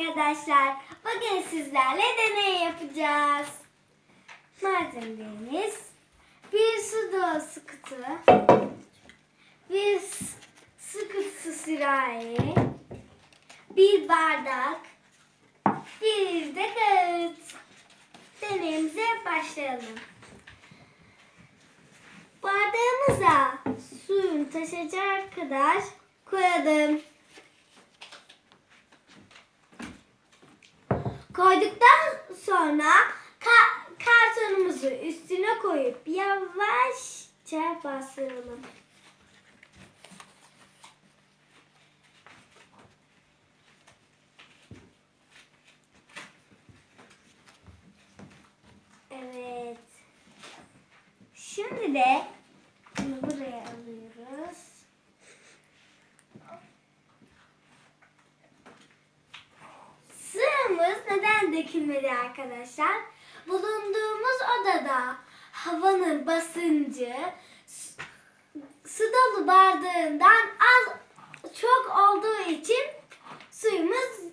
arkadaşlar. Bugün sizlerle deney yapacağız. Malzemelerimiz bir su dolusu kutu, bir su kutusu sürahi, bir bardak, bir de kağıt. Deneyimize başlayalım. Bardağımıza suyun taşacak kadar koyalım. Koyduktan sonra ka- kartonumuzu üstüne koyup yavaşça bastıralım. Evet. Şimdi de dökülmedi arkadaşlar. Bulunduğumuz odada havanın basıncı su dolu bardağından az çok olduğu için suyumuz